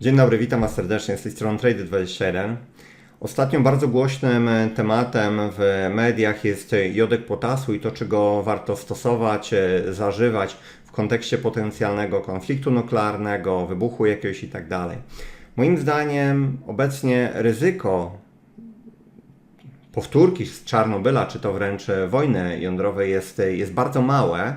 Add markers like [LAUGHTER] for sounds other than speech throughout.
Dzień dobry, witam Was serdecznie z tej strony Trade21. Ostatnio bardzo głośnym tematem w mediach jest jodek potasu i to, czy go warto stosować, e, zażywać w kontekście potencjalnego konfliktu nuklearnego, wybuchu jakiegoś itd. Moim zdaniem obecnie ryzyko powtórki z Czarnobyla, czy to wręcz wojny jądrowej jest, jest bardzo małe.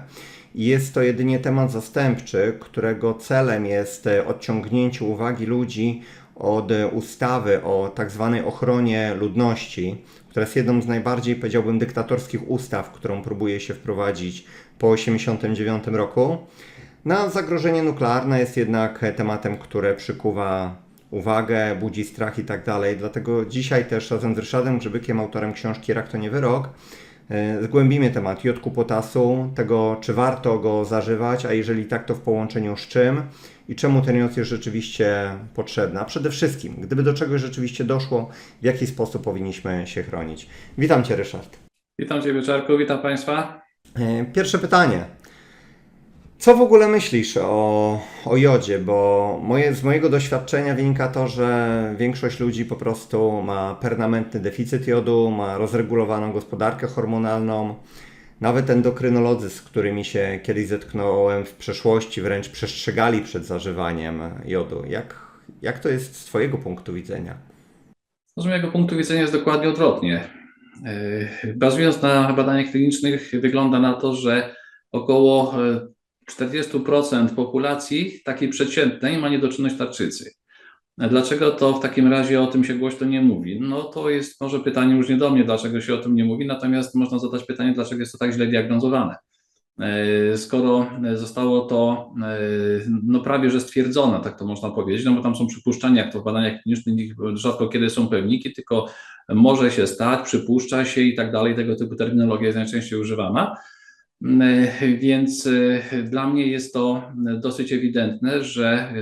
Jest to jedynie temat zastępczy, którego celem jest odciągnięcie uwagi ludzi od ustawy o tak zwanej ochronie ludności, która jest jedną z najbardziej, powiedziałbym, dyktatorskich ustaw, którą próbuje się wprowadzić po 1989 roku. Na zagrożenie nuklearne jest jednak tematem, które przykuwa uwagę, budzi strach i tak dalej. Dlatego dzisiaj też razem z Ryszardem Grzybykiem, autorem książki Rak to nie wyrok, e, zgłębimy temat jodku potasu, tego czy warto go zażywać, a jeżeli tak, to w połączeniu z czym i czemu ten jod jest rzeczywiście potrzebny. A przede wszystkim, gdyby do czegoś rzeczywiście doszło, w jaki sposób powinniśmy się chronić. Witam Cię, Ryszard. Witam Cię, Wieczorku, witam Państwa. E, Pierwsze pytanie. Co w ogóle myślisz o, o jodzie? Bo moje, z mojego doświadczenia wynika to, że większość ludzi po prostu ma permanentny deficyt jodu, ma rozregulowaną gospodarkę hormonalną. Nawet endokrynolodzy, z którymi się kiedyś zetknąłem w przeszłości, wręcz przestrzegali przed zażywaniem jodu. Jak, jak to jest z Twojego punktu widzenia? Z mojego punktu widzenia jest dokładnie odwrotnie. Yy, Bazując na badaniach klinicznych, wygląda na to, że około e, 40% populacji takiej przeciętnej ma niedoczynność tarczycy. Dlaczego to w takim razie o tym się głośno nie mówi? No to jest może pytanie już nie do mnie, dlaczego się o tym nie mówi, natomiast można zadać pytanie, dlaczego jest to tak źle diagnozowane. E, Skoro zostało to e, no prawie że stwierdzone, tak to można powiedzieć, no bo tam są przypuszczenia, jak to w badaniach klinicznych rzadko kiedy są pewniki, tylko może się stać, przypuszcza się i tak dalej, tego typu terminologia jest najczęściej używana. Więc e, dla mnie jest to dosyć ewidentne, że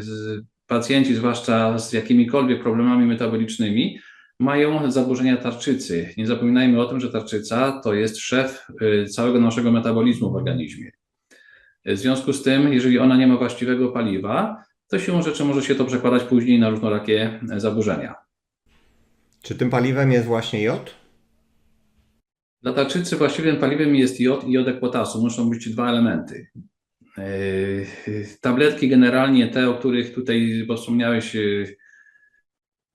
pacjenci, zwłaszcza z jakimikolwiek problemami metabolicznymi, mają zaburzenia tarczycy. Nie zapominajmy o tym, że tarczyca to jest szef e, całego naszego metabolizmu w organizmie. W związku z tym, jeżeli ona nie ma właściwego paliwa, to siłą rzeczy może się to przekładać później na różnorakie zaburzenia. Czy tym paliwem jest właśnie jod? Dla tarczycy właściwym paliwem jest jod i jodek potasu. Muszą być dwa elementy. Yy, Tabletki generalnie te, o których tutaj wspomniałeś, yy,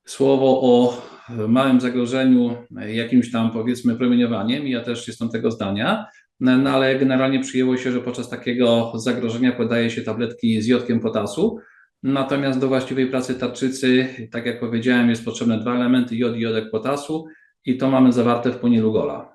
słowo o małym zagrożeniu yy, jakimś tam powiedzmy promieniowaniem, ja też jestem tego zdania, no, no ale generalnie przyjęło się, że podczas takiego zagrożenia podaje się tabletki z jodkiem potasu. Natomiast do właściwej pracy tarczycy, tak jak powiedziałem, jest potrzebne dwa elementy, jod i jodek potasu i to mamy zawarte w płynie Lugola.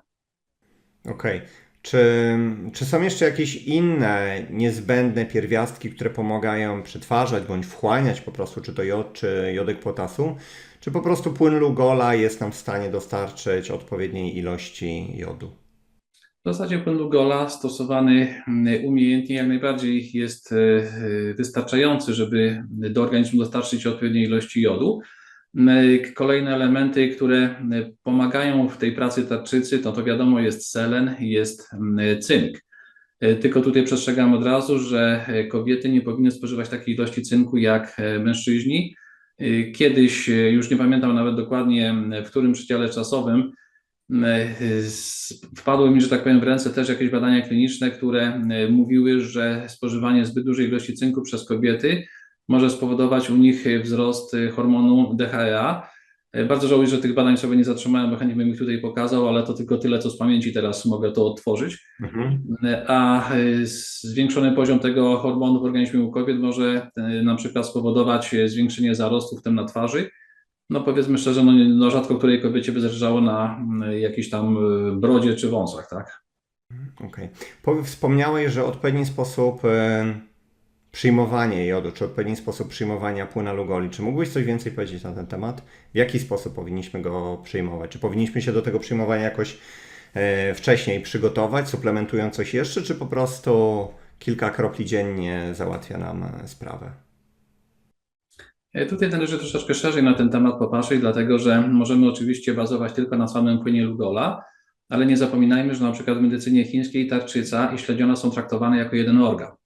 Okej. Czy, czy są jeszcze jakieś inne niezbędne pierwiastki, które pomagają przetwarzać bądź wchłaniać po prostu, czy to jod, czy jodek potasu? Czy po prostu płyn Lugola jest nam w stanie dostarczyć odpowiedniej ilości jodu? W zasadzie płyn Lugola stosowany mm, umiejętnie jak najbardziej jest e, e, wystarczający, żeby do organizmu dostarczyć odpowiedniej ilości jodu. Kolejne elementy, które mm, pomagają w tej pracy tarczycy, to to wiadomo jest selen, jest cynk. E, Tylko tutaj przestrzegam od razu, że e, kobiety nie powinny spożywać takiej ilości cynku jak e, mężczyźni. E, Kiedyś, e, już nie pamiętam nawet dokładnie w którym przedziale czasowym, Wpadły mi, że tak powiem, w ręce też jakieś badania kliniczne, które e, mówiły, że spożywanie zbyt dużej ilości cynku przez kobiety może spowodować u nich wzrost e, hormonu DHEA. E, Bardzo żałuję, że tych badań sobie nie zatrzymałem, bo chętnie bym ich tutaj pokazał, ale to tylko tyle, co z pamięci teraz mogę to odtworzyć. E, A e, zwiększony poziom tego hormonu w organizmie u kobiet może e, na przykład spowodować e, zwiększenie zarostów tym na twarzy. No powiedzmy szczerze, no, no rzadko której kobiecie by zależało na mm, jakiejś tam y, brodzie czy wąsach, tak? Okej. Powie- Wspomniałeś, że odpowiedni sposób e, przyjmowania jodu, czy odpowiedni sposób przyjmowania płyna Lugoli. Czy mógłbyś coś więcej powiedzieć na ten temat? W jaki sposób powinniśmy go przyjmować? Czy powinniśmy się do tego przyjmowania jakoś e, wcześniej przygotować, suplementując coś jeszcze, czy po prostu kilka kropli dziennie załatwia nam e, sprawę? E, Tutaj należy troszeczkę szerzej na ten temat popatrzeć, dlatego że możemy oczywiście bazować tylko na samym płynie Lugola, ale nie zapominajmy, że na przykład w medycynie chińskiej tarczyca i śledziona są traktowane jako jeden organ.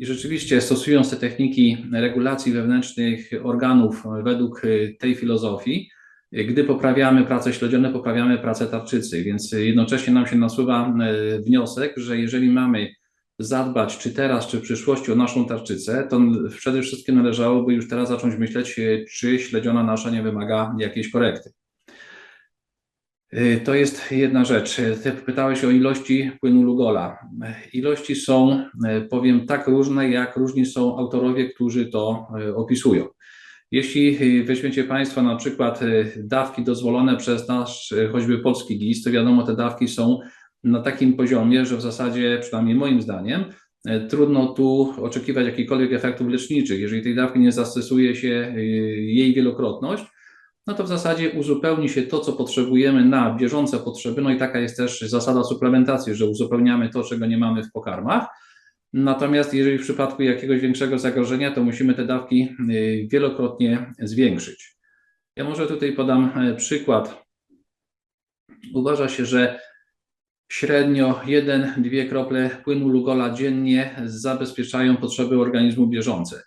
I rzeczywiście stosując te techniki regulacji wewnętrznych organów według y, tej filozofii, y, gdy poprawiamy pracę śledzione, poprawiamy pracę tarczycy, więc jednocześnie nam się nasuwa y, wniosek, że jeżeli mamy zadbać czy teraz, czy w przyszłości o naszą tarczycę, to przede wszystkim należałoby już teraz zacząć myśleć, czy śledziona nasza nie wymaga jakiejś korekty. Y, To jest jedna rzecz. Ty pytałeś o ilości płynu Lugola. Ilości są, y, powiem, tak różne, jak różni są autorowie, którzy to y, opisują. Jeśli weźmiecie Państwo na przykład dawki dozwolone przez nasz choćby polski GIS, to wiadomo, te dawki są na takim poziomie, że w zasadzie, przynajmniej moim zdaniem, trudno tu oczekiwać jakichkolwiek efektów leczniczych. Jeżeli tej dawki nie zastosuje się jej wielokrotność, no to w zasadzie uzupełni się to, co potrzebujemy na bieżące potrzeby. No i taka jest też zasada suplementacji, że uzupełniamy to, czego nie mamy w pokarmach. Natomiast jeżeli w przypadku jakiegoś większego zagrożenia, to musimy te dawki y, wielokrotnie zwiększyć. Ja może tutaj podam e, przykład. Uważa się, że średnio 1-2 krople płynu Lugola dziennie zabezpieczają potrzeby organizmu bieżące.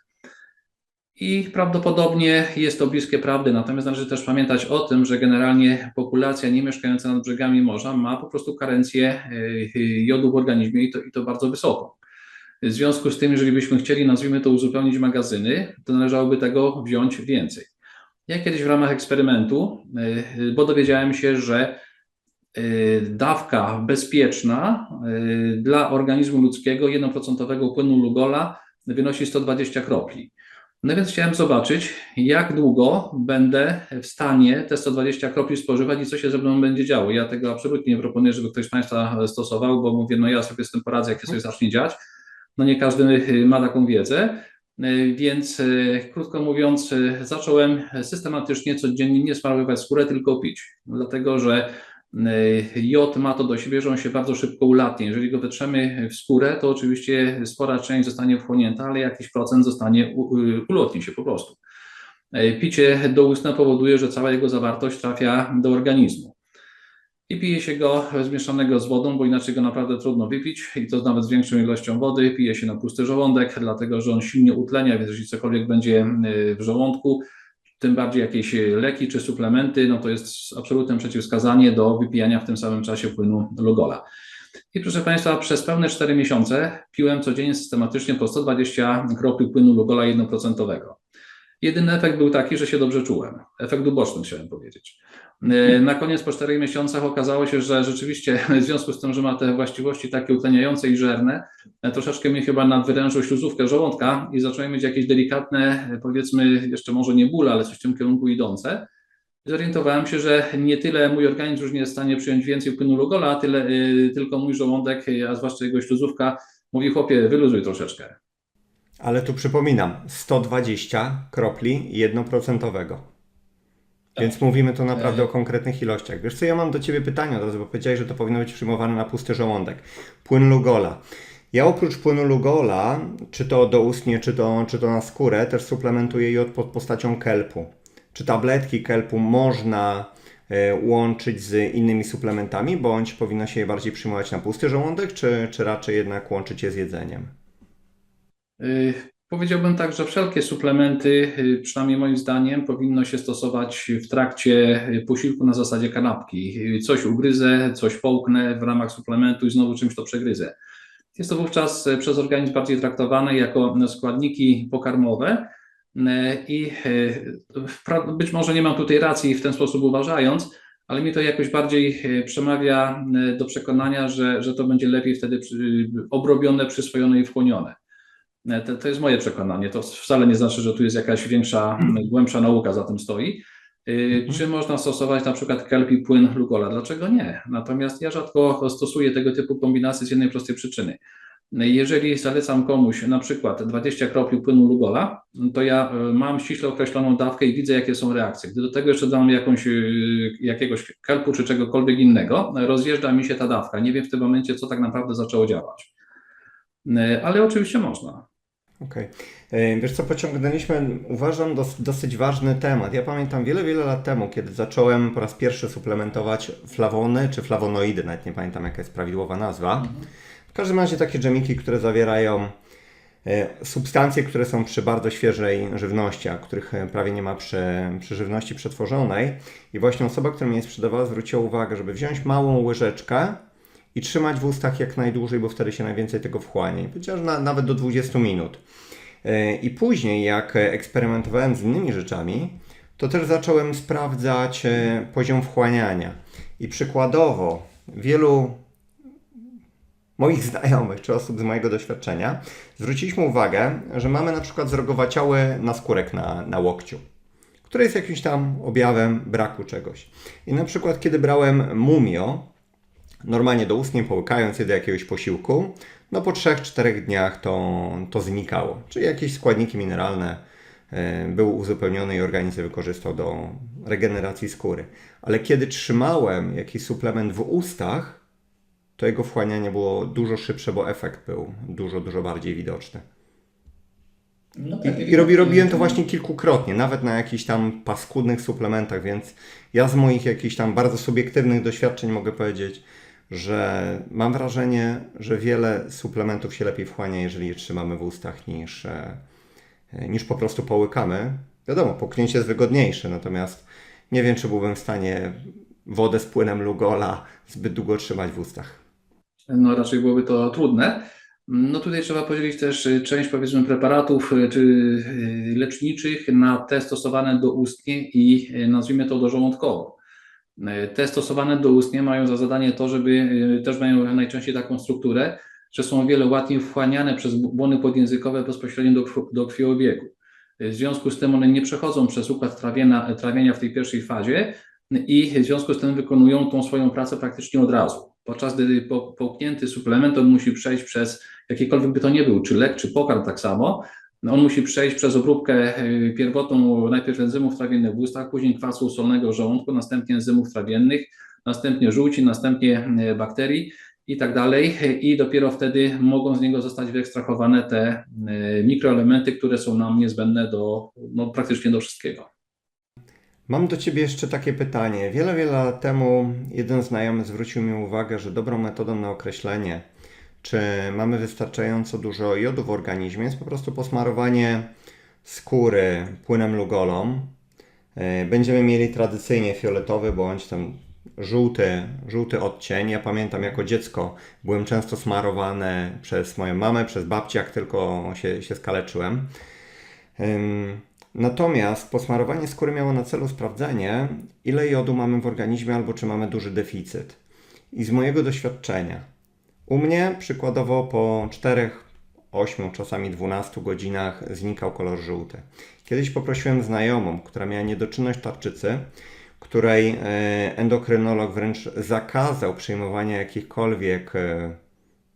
I prawdopodobnie jest to bliskie prawdy, natomiast należy też pamiętać o tym, że generalnie populacja nie mieszkająca nad brzegami morza ma po prostu karencję y, y, jodu w organizmie i to, i to bardzo wysoką. W związku z tym, jeżeli byśmy chcieli, nazwijmy to, uzupełnić magazyny, to należałoby tego wziąć więcej. Ja kiedyś w ramach eksperymentu, y, bo dowiedziałem się, że dawka bezpieczna dla organizmu ludzkiego 1% płynu Lugola wynosi 120 kropli. No więc chciałem zobaczyć, jak długo będę w stanie te 120 kropli spożywać i co się ze mną będzie działo. Ja tego absolutnie nie proponuję, żeby ktoś z Państwa stosował, bo mówię, no ja sobie z tym poradzę, jak się sobie zacznie dziać. No nie każdy y, ma taką wiedzę. Y, Więc y, krótko mówiąc, zacząłem systematycznie codziennie nie smarowywać skórę, tylko pić. Dlatego, że jod ma to do siebie, że on się bardzo szybko ulatnie. Jeżeli go wytrzemy w skórę, to oczywiście spora część zostanie wchłonięta, ale jakiś procent zostanie, y, ulotni się po prostu. Y, Picie doustne powoduje, że cała jego zawartość trafia do organizmu. I pije się go zmieszanego z wodą, bo inaczej go naprawdę trudno wypić i to nawet z większą ilością wody. Pije się na pusty żołądek, dlatego że on silnie utlenia, więc jeżeli cokolwiek będzie y, w żołądku, tym bardziej jakieś leki czy suplementy, no to jest absolutne przeciwwskazanie do wypijania w tym samym czasie płynu Lugola. I proszę Państwa, przez pełne 4 miesiące piłem codziennie systematycznie po 120 kropli płynu Lugola 1%. Jedyny efekt był taki, że się dobrze czułem. Efekt uboczny chciałem powiedzieć. E, Na koniec po 4 miesiącach okazało się, że rzeczywiście [LAUGHS] w związku z tym, że ma te właściwości takie utleniające i żerne, e, troszeczkę mnie chyba nadwyrężył śluzówkę żołądka i zacząłem mieć jakieś delikatne, e, powiedzmy, jeszcze może nie ból, ale coś w tym kierunku idące. Zorientowałem się, że nie tyle mój organizm już nie jest w stanie przyjąć więcej płynu Lugola, tyle, tylko mój żołądek, a zwłaszcza jego śluzówka, mówi chłopie, wyluzuj troszeczkę. Ale tu przypominam, 120 kropli jednoprocentowego. Więc mówimy tu naprawdę o konkretnych ilościach. Wiesz co, ja mam do Ciebie pytanie od razu, bo powiedziałeś, że to powinno być przyjmowane na pusty żołądek. Płyn Lugola. Ja oprócz płynu Lugola, czy to doustnie, czy to, czy to na skórę, też suplementuję jod pod postacią kelpu. Czy tabletki kelpu można e, łączyć z innymi suplementami, bądź powinno się je bardziej przyjmować na pusty żołądek, czy, czy raczej jednak łączyć je z jedzeniem? Powiedziałbym tak, że wszelkie suplementy, y, przynajmniej moim zdaniem, powinno się stosować w trakcie y, posiłku na zasadzie kanapki. Y, Coś ugryzę, coś połknę w ramach suplementu i znowu czymś to przegryzę. Jest to wówczas przez organizm bardziej traktowane jako składniki pokarmowe i być może nie mam tutaj racji w ten sposób uważając, ale mi to jakoś bardziej przemawia do przekonania, że, że to będzie lepiej wtedy obrobione, przyswojone i wchłonione. E, To, to jest moje przekonanie. To wcale nie znaczy, że tu jest jakaś większa, głębsza nauka za tym stoi. Y, Czy można stosować na przykład kelp i płyn Lugola? Dlaczego nie? Natomiast ja rzadko stosuję tego typu kombinacje z jednej prostej przyczyny. Jeżeli zalecam komuś na przykład 20 kropli płynu Lugola, to ja mam ściśle określoną dawkę i widzę, jakie są reakcje. Gdy do tego jeszcze dam jakąś, jakiegoś kelpu czy czegokolwiek innego, rozjeżdża mi się ta dawka. Nie wiem w tym momencie, co tak naprawdę zaczęło działać. Ale oczywiście można. Okej. E, Wiesz co, pociągnęliśmy, uważam, dos, dosyć ważny temat. Ja pamiętam wiele, wiele lat temu, kiedy zacząłem po raz pierwszy suplementować flawony czy flawonoidy, nawet nie pamiętam jaka jest prawidłowa nazwa. W każdym razie takie dżemiki, które zawierają e, substancje, które są przy bardzo świeżej żywności, a których e, prawie nie ma przy, przy żywności przetworzonej. I właśnie osoba, która mnie sprzedawała, zwróciła uwagę, żeby wziąć małą łyżeczkę i trzymać w ustach jak najdłużej, bo wtedy się najwięcej tego wchłania. Że na, nawet do 20 minut. E, I później, jak eksperymentowałem z innymi rzeczami, to też zacząłem sprawdzać e, poziom wchłaniania. I przykładowo, wielu moich [LAUGHS] znajomych czy osób z mojego doświadczenia zwróciliśmy uwagę, że mamy na przykład zrogowaciały naskórek na, na łokciu, który jest jakimś tam objawem braku czegoś. I na przykład, kiedy brałem mumio, normalnie do ust nie połykając je do jakiegoś posiłku, no po 3-4 dniach to, to znikało. Czyli jakieś składniki mineralne e, były uzupełnione i organizm wykorzystał do regeneracji skóry. Ale kiedy trzymałem jakiś suplement w ustach, to jego wchłanianie było dużo szybsze, bo efekt był dużo, dużo bardziej widoczny. No I, i robi, robiłem to właśnie kilkukrotnie, nawet na jakichś tam paskudnych suplementach, więc ja z moich jakichś tam bardzo subiektywnych doświadczeń mogę powiedzieć, że mam wrażenie, że wiele suplementów się lepiej wchłania, jeżeli je trzymamy w ustach niż, e, niż po prostu połykamy. Wiadomo, połknięcie jest wygodniejsze, natomiast nie wiem, czy byłbym w stanie wodę z płynem Lugola zbyt długo trzymać w ustach. No raczej byłoby to trudne. No tutaj trzeba podzielić też y, część powiedzmy preparatów y, leczniczych na te stosowane doustnie i y, nazwijmy to dożołądkowo. Y, Te stosowane doustnie mają za zadanie to, żeby y, też mają najczęściej taką strukturę, że są o wiele łatwiej wchłaniane przez błony podjęzykowe bezpośrednio do, do krwiobiegu. Y, W związku z tym one nie przechodzą przez układ trawienia, trawienia w tej pierwszej fazie i w związku z tym wykonują tą swoją pracę praktycznie od razu. Podczas gdy po, połknięty suplement on musi przejść przez jakikolwiek by to nie był, czy lek, czy pokarm tak samo, on musi przejść przez obróbkę y, pierwotną najpierw enzymów trawiennych w ustach, później kwasu solnego żołądku, następnie enzymów trawiennych, następnie żółci, następnie y, bakterii i tak dalej. I dopiero wtedy mogą z niego zostać wyekstrahowane te y, mikroelementy, które są nam niezbędne do no, praktycznie do wszystkiego. Mam do Ciebie jeszcze takie pytanie. Wiele, wiele lat temu jeden znajomy zwrócił mi uwagę, że dobrą metodą na określenie, czy mamy wystarczająco dużo jodu w organizmie, jest po prostu posmarowanie skóry płynem lugolą. E, Będziemy mieli tradycyjnie fioletowy bądź tam żółty, żółty odcień. Ja pamiętam jako dziecko byłem często smarowany przez moją mamę, przez babcię, jak tylko się, się skaleczyłem. Natomiast posmarowanie skóry miało na celu sprawdzenie, ile jodu mamy w organizmie albo czy mamy duży deficyt. I z mojego doświadczenia, u mnie przykładowo po 4, 8, czasami 12 godzinach znikał kolor żółty. Kiedyś poprosiłem znajomą, która miała niedoczynność tarczycy, której e, endokrynolog wręcz zakazał przyjmowania jakichkolwiek e,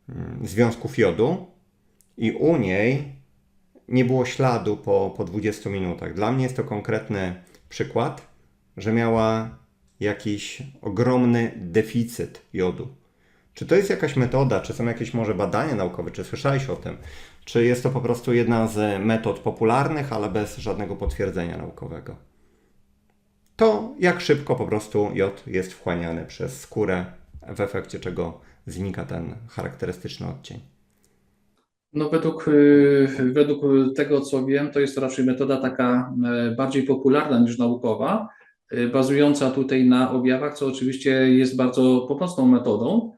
mm, związków jodu i u niej nie było śladu po, po 20 minutach. Dla mnie jest to konkretny przykład, że miała jakiś ogromny deficyt jodu. Czy to jest jakaś metoda, czy są jakieś może badania naukowe, czy słyszałeś o tym? Czy jest to po prostu jedna z metod popularnych, ale bez żadnego potwierdzenia naukowego? To jak szybko po prostu jod jest wchłaniany przez skórę, w efekcie czego znika ten charakterystyczny odcień. No według, y, według tego, co wiem, to jest to raczej metoda taka e, bardziej popularna niż naukowa, y, bazująca tutaj na objawach, co oczywiście jest bardzo pomocną metodą.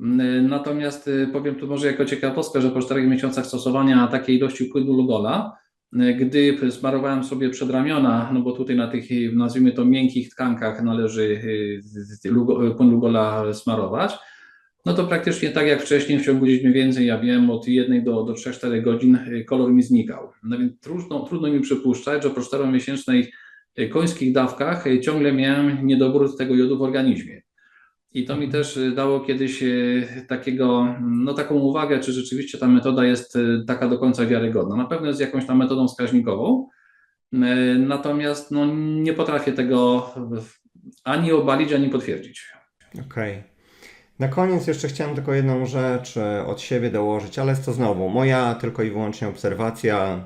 Mm, Natomiast y, powiem tu może jako ciekawostkę, że po czterech miesiącach stosowania takiej ilości płynu Lugola, y, gdy smarowałem sobie przedramiona, no bo tutaj na tych, y, nazwijmy to miękkich tkankach należy y, płyn Lugola smarować, no to praktycznie tak jak wcześniej, w ciągu mniej więcej, ja wiem, od 1 do, do 3-4 godzin y, kolor mi znikał. No więc trudno, trudno mi przypuszczać, że po 4-miesięcznej y, końskich dawkach y, ciągle miałem niedobór tego jodu w organizmie. I to mi też y, dało kiedyś y, takiego, no taką uwagę, czy rzeczywiście ta metoda jest y, taka do końca wiarygodna. Na pewno jest jakąś tam metodą wskaźnikową, natomiast no, nie potrafię tego ani obalić, ani potwierdzić. Okej. Na koniec jeszcze chciałem tylko jedną rzecz e, od siebie dołożyć, ale jest to znowu moja tylko i wyłącznie obserwacja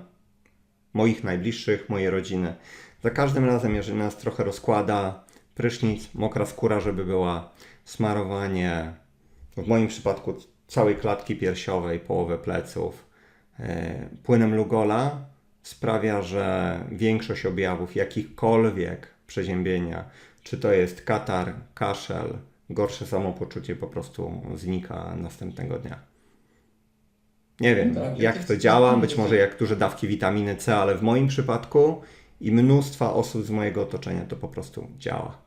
moich najbliższych, mojej rodziny. Za każdym razem, jeżeli nas trochę rozkłada, prysznic, mokra skóra, żeby była, smarowanie, w moim przypadku całej klatki piersiowej, połowy pleców, e, płynem Lugola sprawia, że większość objawów jakichkolwiek przeziębienia, czy to jest katar, kaszel, gorsze samopoczucie po prostu znika następnego dnia. Nie wiem, Tak, jak to działa, być może jak duże dawki witaminy C, ale w moim przypadku i mnóstwa osób z mojego otoczenia to po prostu działa.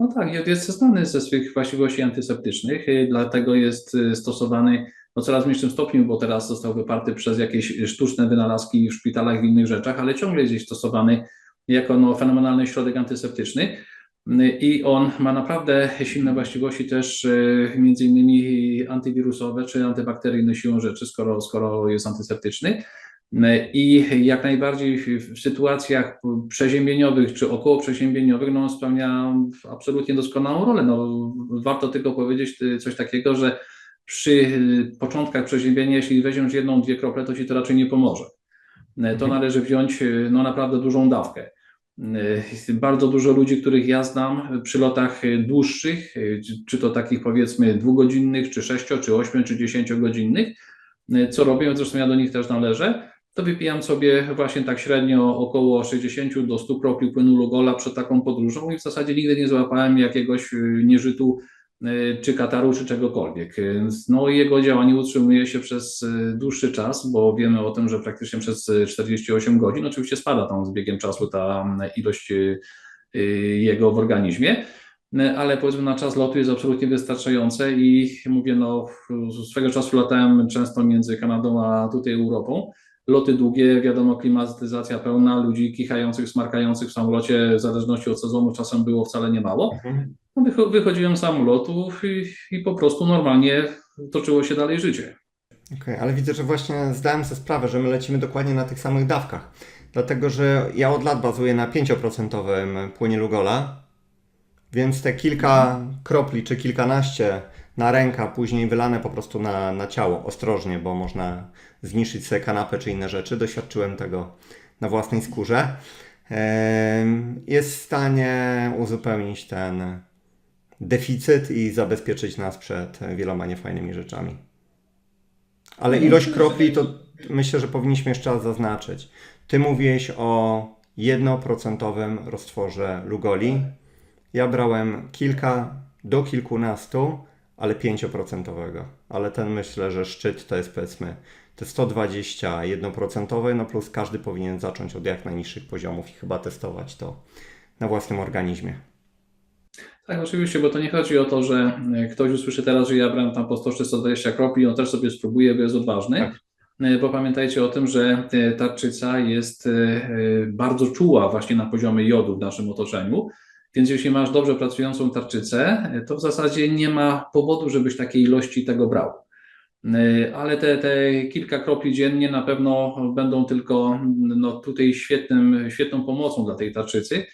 No tak, jod jest znany ze swych właściwości antyseptycznych, y, dlatego jest y, stosowany no coraz mniejszym stopniu, bo teraz został wyparty przez jakieś sztuczne wynalazki w szpitalach i innych rzeczach, ale ciągle jest stosowany jako no, fenomenalny środek antyseptyczny. Y, I on ma naprawdę silne właściwości też między innymi antywirusowe czy antybakteryjne siłą rzeczy, skoro, skoro jest antyseptyczny. I jak najbardziej w, sytuacjach przeziębieniowych czy około przeziębieniowych, no on spełnia absolutnie doskonałą rolę. No, warto tylko powiedzieć y, coś takiego, że przy początkach przeziębienia, jeśli weźmiesz jedną, dwie krople, to ci to raczej nie pomoże. Y, To Mhm. należy wziąć no, naprawdę dużą dawkę. Bardzo dużo ludzi, których ja znam przy lotach dłuższych, czy- to takich powiedzmy dwugodzinnych, czy sześcio, czy ośmiu, czy dziesięciogodzinnych, co robię, zresztą ja do nich też należę, to wypijam sobie właśnie tak średnio około 60 do 100 kropli płynu Lugola przed taką podróżą i w zasadzie nigdy nie złapałem jakiegoś y, nieżytu y, czy kataru, czy czegokolwiek. No jego działanie utrzymuje się przez y, dłuższy czas, bo wiemy o tym, że praktycznie przez y, 48 godzin, oczywiście spada tam z biegiem czasu ta ilość jego w organizmie, ale powiedzmy na czas lotu jest absolutnie wystarczające i mówię, no swego czasu latałem często między Kanadą a tutaj Europą, loty długie, wiadomo, klimatyzacja pełna, ludzi kichających, smarkających w samolocie, w zależności od sezonu, czasem było wcale nie mało. No, wycho- wychodziłem z samolotu i, i po prostu normalnie toczyło się dalej życie. Okej, ale widzę, że właśnie zdałem sobie sprawę, że my lecimy dokładnie na tych samych dawkach. Dlatego, że ja od lat bazuję na 5% płynie Lugola, więc te kilka kropli czy kilkanaście na ręka, później wylane po prostu na, na ciało, ostrożnie, bo można zniszczyć sobie kanapę czy inne rzeczy. Doświadczyłem tego na własnej skórze. Jest w stanie uzupełnić ten deficyt i zabezpieczyć nas przed wieloma niefajnymi rzeczami. Ale ilość kropli to myślę, że powinniśmy jeszcze raz zaznaczyć. Ty mówiłeś o 1% roztworze Lugoli. Ja brałem kilka do kilkunastu, ale 5%. Ale ten myślę, że szczyt to jest powiedzmy te 120 1%, no plus każdy powinien zacząć od jak najniższych poziomów i chyba testować to na własnym organizmie. Tak, oczywiście, bo to nie chodzi o to, że e, ktoś usłyszy teraz, że ja brałem tam po 100 czy 120 kropli, on też sobie spróbuje, bo jest odważny. Tak. E, Bo pamiętajcie o tym, że e, tarczyca jest bardzo czuła właśnie na poziomie jodu w naszym otoczeniu. Więc jeśli masz dobrze pracującą tarczycę, e, to w zasadzie nie ma powodu, żebyś takiej ilości tego brał. E, Ale te, te kilka kropli dziennie na pewno będą tylko no, tutaj świetnym, świetną pomocą dla tej tarczycy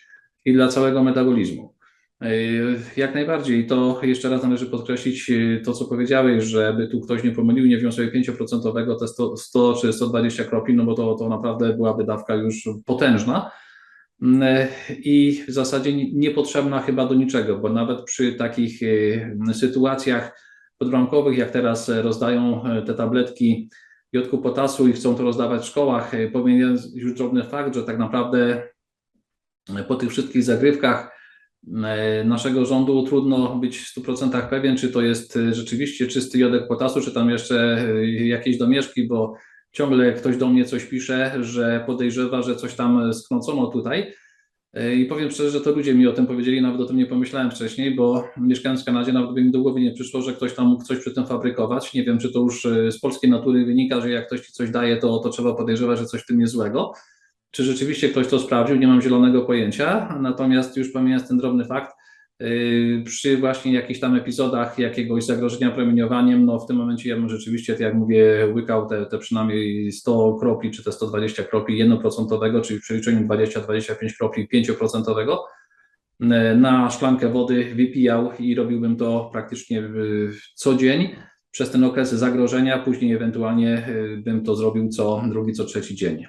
i dla całego metabolizmu. Yy, Jak najbardziej. To jeszcze raz należy podkreślić yy, to, co powiedziałeś, żeby tu ktoś nie pomylił, nie wziął sobie 5% te 100, 100 czy 120 kropli, no bo to, to naprawdę byłaby dawka już potężna i w zasadzie nie- niepotrzebna chyba do niczego, bo nawet przy takich yy, sytuacjach podbramkowych, jak teraz e, rozdają e, te tabletki jodku potasu i chcą to rozdawać w szkołach, e, pomijając już drobny fakt, że tak naprawdę e, po tych wszystkich zagrywkach e, naszego rządu trudno być w 100% pewien, czy to jest e, rzeczywiście czysty jodek potasu, czy tam jeszcze e, jakieś domieszki, bo ciągle ktoś do mnie coś pisze, że podejrzewa, że coś tam skręcono tutaj. E, I powiem szczerze, że to ludzie mi o tym powiedzieli, nawet o tym nie pomyślałem wcześniej, bo mieszkając w Kanadzie, nawet by mi do głowy nie przyszło, że ktoś tam mógł coś przy tym fabrykować. Nie wiem, czy to już e, z polskiej natury wynika, że jak ktoś ci coś daje, to, to trzeba podejrzewać, że coś w tym jest złego. Czy rzeczywiście ktoś to sprawdził? Nie mam zielonego pojęcia. Natomiast już pomijając ten drobny fakt, przy właśnie jakichś tam epizodach jakiegoś zagrożenia promieniowaniem, no w tym momencie ja bym rzeczywiście, tak jak mówię, łykał te, te przynajmniej 100 kropli, czy te 120 kropli 1%, czyli w przeliczeniu 20-25 kropli 5%, yy, na szklankę wody wypijał i robiłbym to praktycznie yy, co dzień przez ten okres zagrożenia, później ewentualnie yy, bym to zrobił co drugi, co trzeci dzień.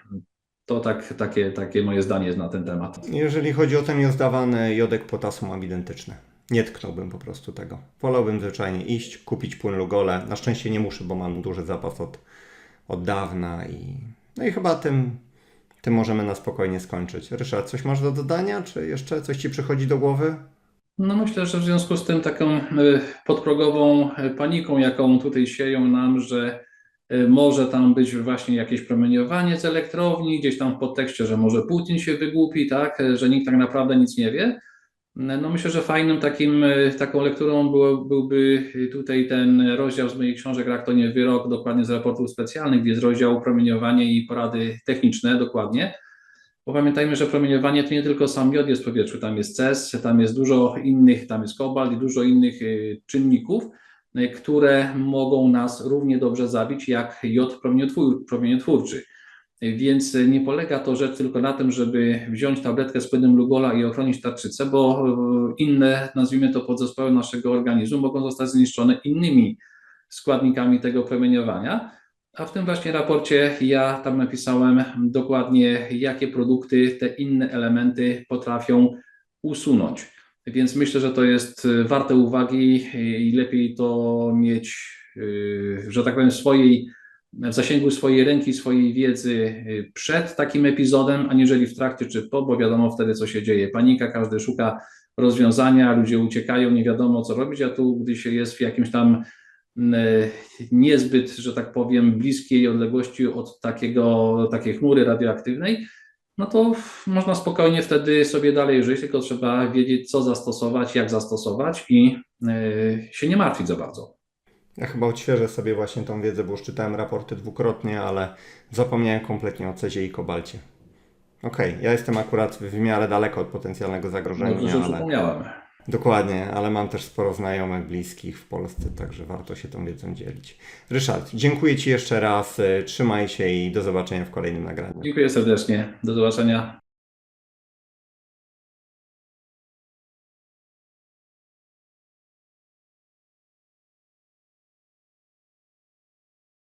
To tak, takie, takie moje zdanie jest na ten temat. Jeżeli chodzi o ten niezdawany jodek potasu mam identyczny. Nie tknąłbym po prostu tego. Wolałbym zwyczajnie iść, kupić płyn Lugole. Na szczęście nie muszę, bo mam duży zapas od od dawna i no i chyba tym, tym możemy na spokojnie skończyć. Ryszard, coś masz do dodania, czy jeszcze coś Ci przychodzi do głowy? No myślę, że w związku z tym taką e, podprogową e, paniką, jaką tutaj sieją nam, że może tam być właśnie jakieś promieniowanie z elektrowni, gdzieś tam w podtekście, że może Putin się wygłupi, tak, e, że nikt tak naprawdę nic nie wie. No myślę, że fajnym takim, e, taką lekturą było, byłby tutaj ten rozdział z moich książek Rak to nie wyrok, dokładnie z raportów specjalnych, gdzie jest rozdział promieniowanie i porady techniczne, dokładnie. Bo pamiętajmy, że promieniowanie to nie tylko sam jod jest w powietrzu, tam jest CES, tam jest dużo innych, tam jest kobalt i dużo innych czynników, które mogą nas równie dobrze zabić jak jod promieniotwór, promieniotwórczy. Y, Więc nie polega to rzecz tylko na tym, żeby wziąć tabletkę z płynem Lugola i ochronić tarczycę, bo y, inne, nazwijmy to podzespoły naszego organizmu, mogą zostać zniszczone innymi składnikami tego promieniowania. A w tym właśnie raporcie ja tam napisałem dokładnie, jakie produkty te inne elementy potrafią usunąć. Więc myślę, że to jest y, warte uwagi i lepiej to mieć, y, że tak powiem, w swojej, w zasięgu swojej ręki, swojej wiedzy y, przed takim epizodem, aniżeli w trakcie czy po, bo wiadomo wtedy, co się dzieje. Panika, każdy szuka rozwiązania, ludzie uciekają, nie wiadomo, co robić, a tu, gdy się jest w jakimś tam e, niezbyt, że tak powiem, bliskiej odległości od takiego, takiej chmury radioaktywnej, no to można spokojnie wtedy sobie dalej żyć, tylko trzeba wiedzieć, co zastosować, jak zastosować i e, się nie martwić za bardzo. Ja chyba odświeżę sobie właśnie tą wiedzę, bo już czytałem raporty dwukrotnie, ale zapomniałem kompletnie o cezie i kobalcie. Okej, ja jestem akurat w miarę daleko od potencjalnego zagrożenia, że ale... przypomniałem. Dokładnie, ale mam też sporo znajomych, bliskich w Polsce, także warto się tą wiedzą dzielić. Ryszard, dziękuję Ci jeszcze raz, y, trzymaj się i do zobaczenia w kolejnym nagraniu. Dziękuję serdecznie. Do zobaczenia.